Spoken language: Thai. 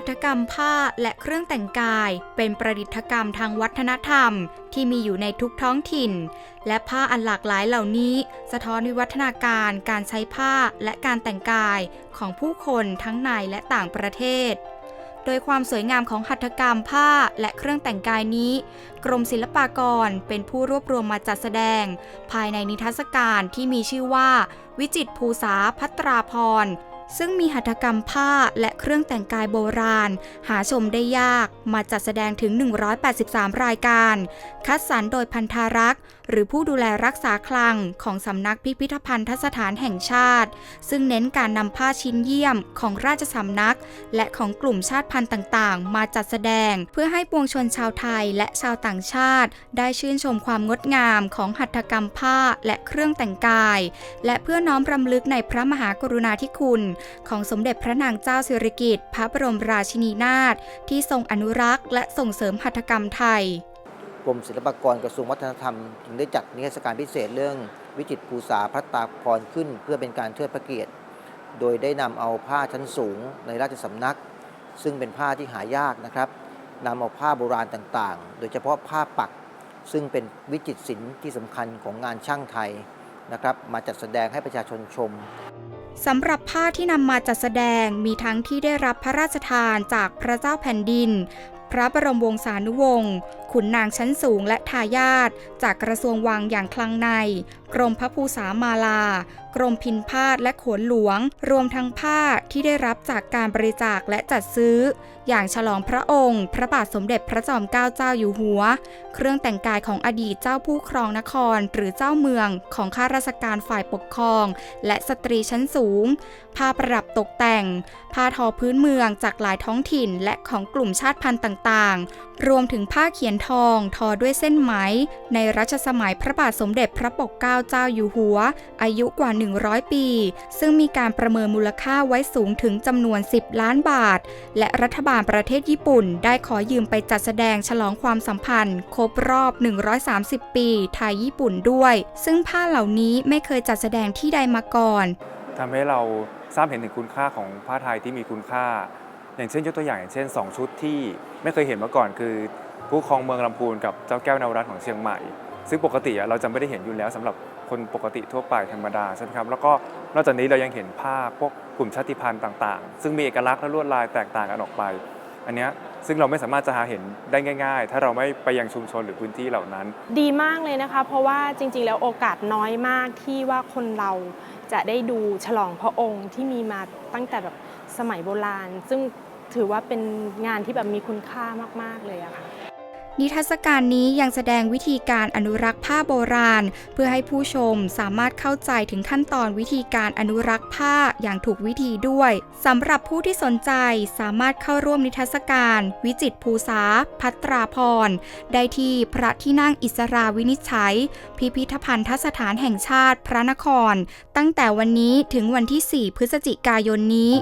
หัตถกรรมผ้าและเครื่องแต่งกาย เป็นประดิษฐกรรมทางวัฒนธรรม ที่มีอยู่ในทุกท้องถิ่น และผ้าอันหลากหลายเหล่านี้ สะท้อนวิวัฒนาการการใช้ผ้าและการแต่งกายของผู้คนทั้งในและต่างประเทศ โดยความสวยงามของหัตถกรรมผ้าและเครื่องแต่งกายนี้ กรมศิลปากรเป็นผู้รวบรวมมาจัดแสดง ภายในนิทรรศการที่มีชื่อว่า วิจิตรภูษาพัตราพร ซึ่งมีหัตถกรรมผ้าและเครื่องแต่งกายโบราณ หาชมได้ยากมาจัดแสดงถึง 183 รายการ คัดสรรโดยพันธารักษ์ หรือผู้ดูแลรักษาคลังของสำนักพิพิธภัณฑสถานแห่งชาติ ซึ่งเน้นการนำผ้าชิ้นเยี่ยมของราชสำนัก และของกลุ่มชาติพันธุ์ต่างๆ มาจัดแสดง เพื่อให้ปวงชนชาวไทยและชาวต่างชาติ ได้ชื่นชมความงดงามของหัตถกรรมผ้าและเครื่องแต่งกาย และเพื่อน้อมรำลึกในพระมหากรุณาธิคุณ ของสมเด็จพระนางเจ้าสิริกิติ์พระบรมราชินีนาถที่ทรงอนุรักษ์และส่งเสริมหัตถกรรมไทย กรมศิลปากรกระทรวงวัฒนธรรมจึงได้จัดนิทรรศการพิเศษเรื่องวิจิตรภูษาพระตาพรขึ้น เพื่อเป็นการเทิดพระเกียรติ โดยได้นำเอาผ้าชั้นสูงในราชสำนัก ซึ่งเป็นผ้าที่หายากนะครับนำเอาผ้าโบราณต่างๆ โดยเฉพาะผ้าปัก ซึ่งเป็นวิจิตรศิลป์ที่สำคัญของงานช่างไทยนะครับ มาจัดแสดงให้ประชาชนชมสำหรับผ้าที่นำมาจัดแสดงมีทั้งที่ได้รับพระราชทานจากพระเจ้าแผ่นดิน พระบรมวงศานุวงศ์ ขุนนางชั้นสูงและทายาทจากกระทรวงวังอย่างคลังใน กรมพระภูษามาลา กรมพินพาดและขนหลวง รวมทั้งผ้าที่ได้รับจากการบริจาคและจัดซื้อ อย่างฉลองพระองค์ พระบาทสมเด็จพระจอมเกล้าเจ้าอยู่หัว เครื่องแต่งกายของอดีตเจ้าผู้ครองนครหรือเจ้าเมืองของข้าราชการฝ่ายปกครอง และสตรีชั้นสูง ผ้าประดับตกแต่ง ผ้าทอพื้นเมืองจากหลายท้องถิ่นและของกลุ่มชาติพันธุ์ต่าง ๆ รวมถึงผ้าเขียนทองทอด้วยเส้นไหม ในรัชสมัยพระบาทสมเด็จพระปกเกล้าเจ้าอยู่หัว อายุกว่า 100 ปี ซึ่งมีการประเมินมูลค่าไว้สูงถึงจำนวน 10 ล้านบาท และรัฐบาลประเทศญี่ปุ่น ได้ขอยืมไปจัดแสดงฉลองความสัมพันธ์ ครบรอบ 130 ปีไทยญี่ปุ่นด้วย ซึ่งผ้าเหล่านี้ไม่เคยจัดแสดงที่ใดมาก่อนทำให้เราทราบเห็นถึงคุณค่าของผ้าไทยที่มีคุณค่า อย่างเช่นยกตัวอย่างอย่างเช่น 2 ชุดที่ไม่เคยเห็นมาก่อนคือ ผู้ครองเมืองลำพูนกับเจ้าแก้วนวรัตน์ของเชียงใหม่ ซึ่งปกติเราจะไม่ได้เห็นอยู่แล้วสำหรับคนปกติทั่วไปธรรมดาใช่ไหมครับแล้วก็นอกจากนี้เรายังเห็นผ้าพพวกกลุ่มชาติพันธุ์ต่างๆ ซึ่งมีเอกลักษณ์และลวดลายแตกต่างกันออกไป อันนี้ซึ่งเราไม่สามารถจะหาเห็นได้ง่าย ๆ ถ้าเราไม่ไปยังชุมชนหรือพื้นที่เหล่านั้น ดีมากเลยนะคะ เพราะว่าจริงๆ แล้วโอกาสน้อยมากที่ว่าคนเราจะได้ดูฉลองพระองค์ที่มีมาตั้งแต่แบบสมัยโบราณ ซึ่งถือว่าเป็นงานที่แบบมีคุณค่ามากๆเลยอะค่ะ นิทรรศการนี้ยังแสดงวิธีการอนุรักษ์ผ้าโบราณ เพื่อให้ผู้ชมสามารถเข้าใจถึงขั้นตอนวิธีการอนุรักษ์ผ้าอย่างถูกวิธีด้วยสำหรับผู้ที่สนใจสามารถเข้าร่วมนิทรรศการ วิจิตรภูษาพัตราพรได้ที่พระที่นั่งอิสราวินิจฉัย พิพิธภัณฑสถานแห่งชาติพระนคร ตั้งแต่วันนี้ถึงวันที่ 4 พฤศจิกายนนี้